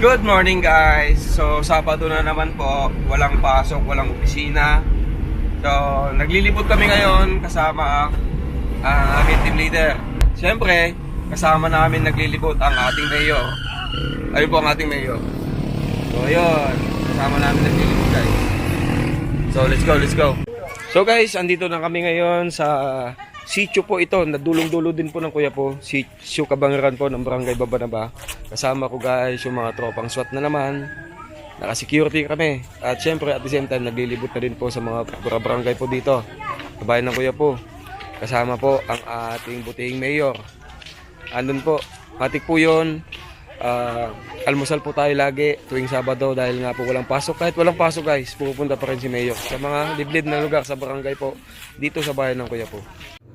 Good morning guys! So, Sabado na naman po. Walang pasok, walang opisina. So, naglilibot kami ngayon kasama ang ang aming team leader. Siyempre, kasama namin naglilibot ang ating mayor. Ayun po ang ating mayor. So, ayun. Kasama namin naglilibot guys. So, let's go, let's go. So guys, andito na kami ngayon sa sitio po ito. Nadulong-dulo din po ng kuya po. Sitio Kabangaran po ng Barangay Babanaba. Kasama ko guys yung mga tropang SWAT na naman. Naka-security kami. At syempre at the same time naglilibot na din po sa mga bar- barangay po dito. Kabayan ng kuya po. Kasama po ang ating butihing mayor. Andun po. Matik po yun. Ah, almusal po tayo lagi tuwing Sabado dahil nga po walang pasok. Kahit walang pasok guys, pupunta pa rin si Mayor sa mga liblib na lugar sa barangay po dito sa bayan ng Kuya po.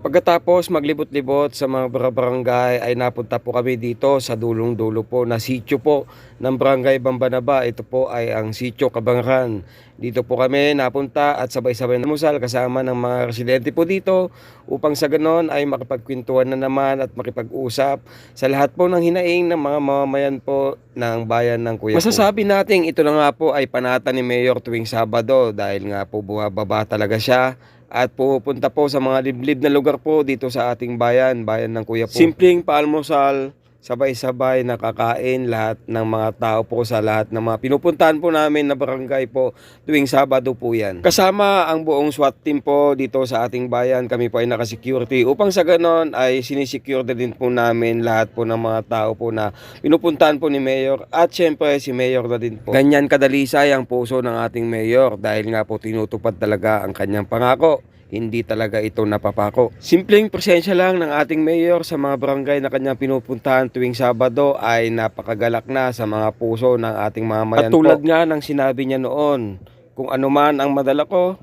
Pagkatapos maglibot-libot sa mga bar- barangay ay napunta po kami dito sa dulong-dulo po na sitio po ng barangay Bambanaba. Ito po ay ang sitio Kabangran. Dito po kami napunta at sabay-sabay na musal kasama ng mga residente po dito upang sa ganon ay makipagkwentuhan na naman at makipag-usap sa lahat po ng hinaing ng mga mamamayan po ng bayan ng Kuya Masasabi natin ito na nga po ay panata ni Mayor tuwing Sabado dahil nga po bumababa talaga siya at pupunta po sa mga liblib na lugar po dito sa ating bayan, bayan ng Kuya po. Simpleng paalmusal, sabay-sabay nakakain lahat ng mga tao po sa lahat ng mga pinupuntahan po namin na barangay po tuwing Sabado po yan. Kasama ang buong SWAT team po dito sa ating bayan, kami po ay naka-security upang sa ganon ay sinisecure din po namin lahat po ng mga tao po na pinupuntahan po ni Mayor at syempre si Mayor na din po. Ganyan kadalisay ang puso ng ating Mayor dahil nga po tinutupad talaga ang kanyang pangako hindi talaga ito napapako. Simpleng presensya lang ng ating mayor sa mga barangay na kanyang pinupuntahan tuwing Sabado ay napakagalak na sa mga puso ng ating mamayan At tulad nga ng sinabi niya noon, kung ano man ang madala ko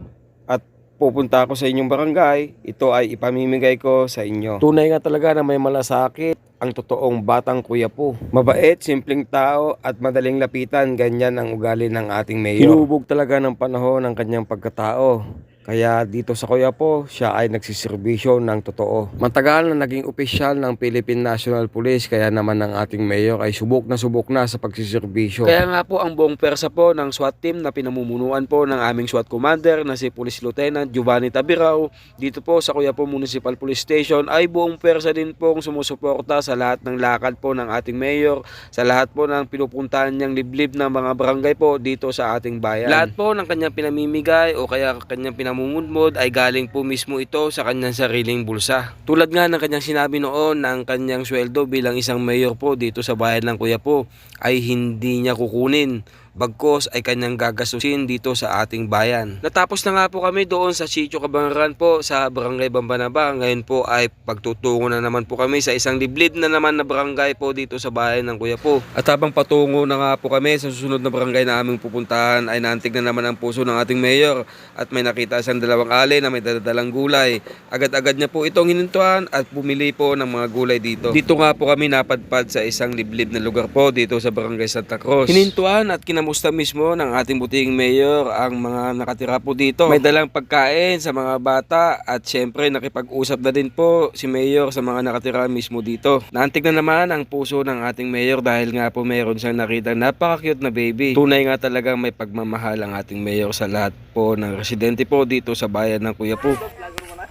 at pupunta ako sa inyong barangay, ito ay ipamimigay ko sa inyo. Tunay nga talaga na may malasakit ang totoong batang kuya po. Mabait, simpleng tao at madaling lapitan, ganyan ang ugali ng ating mayor. Hinubog talaga ng panahon ng kanyang pagkatao. Kaya dito sa Kuya po, siya ay nagsiservisyo ng totoo. Matagal na naging opisyal ng Philippine National Police kaya naman ang ating mayor ay subok na subok na sa pagsiservisyo. Kaya nga po ang buong persa po ng SWAT team na pinamumunuan po ng aming SWAT commander na si Police Lieutenant Giovanni Tabirao dito po sa Kuya po Municipal Police Station ay buong persa din pong sumusuporta sa lahat ng lakad po ng ating mayor, sa lahat po ng pinupuntahan niyang liblib ng mga barangay po dito sa ating bayan. Lahat po ng kanyang pinamimigay o kaya kanyang pinamumudmod ay galing po mismo ito sa kanyang sariling bulsa. Tulad nga ng kanyang sinabi noon na ang kanyang sweldo bilang isang mayor po dito sa bayan ng Kuya po ay hindi niya kukunin bagkos ay kanyang gagastusin dito sa ating bayan. Natapos na nga po kami doon sa Sitio Kabangaran po sa Barangay Bambanaba. Ngayon po ay pagtutungo na naman po kami sa isang liblib na naman na barangay po dito sa bayan ng Kuya po. At habang patungo na nga po kami sa susunod na barangay na aming pupuntahan ay naantig na naman ang puso ng ating mayor at may nakita siyang dalawang ali na may dadalang gulay. Agad-agad niya po itong hinintuan at bumili po ng mga gulay dito. Dito nga po kami napadpad sa isang liblib na lugar po dito sa Barangay Santa Cruz. Hinintuan at kinamusta mismo ng ating buting mayor ang mga nakatira po dito. May dalang pagkain sa mga bata at syempre nakipag-usap na din po si mayor sa mga nakatira mismo dito. Naantig na naman ang puso ng ating mayor dahil nga po mayroon siyang nakita napaka-cute na baby. Tunay nga talagang may pagmamahal ang ating mayor sa lahat po ng residente po dito sa bayan ng Kuya po.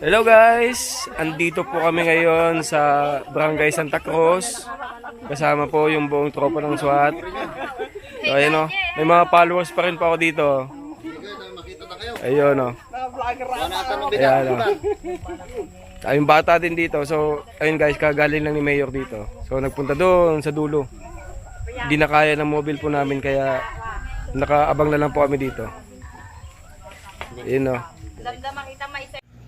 Hello guys! Andito po kami ngayon sa Barangay Santa Cruz. Kasama po yung buong tropa ng SWAT. So ayun o, may mga followers pa rin po ako dito. Ayun o. Ayan o. Ay, yung bata din dito. So, ayun guys, kagaling lang ni Mayor dito. So, nagpunta doon sa dulo. Hindi na kaya ng mobile po namin kaya nakaabang na lang po kami dito. Ayun o.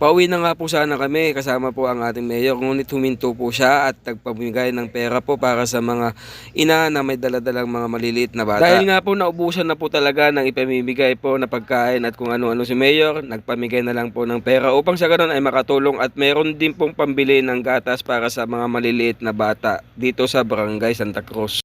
Pauwi na nga po sana kami kasama po ang ating mayor ngunit huminto po siya at nagpamigay ng pera po para sa mga ina na may daladalang mga maliliit na bata. Dahil nga po naubusan na po talaga ng ipamimigay po na pagkain at kung ano-ano si mayor, nagpamigay na lang po ng pera upang sa ganun ay makatulong at meron din pong pambili ng gatas para sa mga maliliit na bata dito sa Barangay Santa Cruz.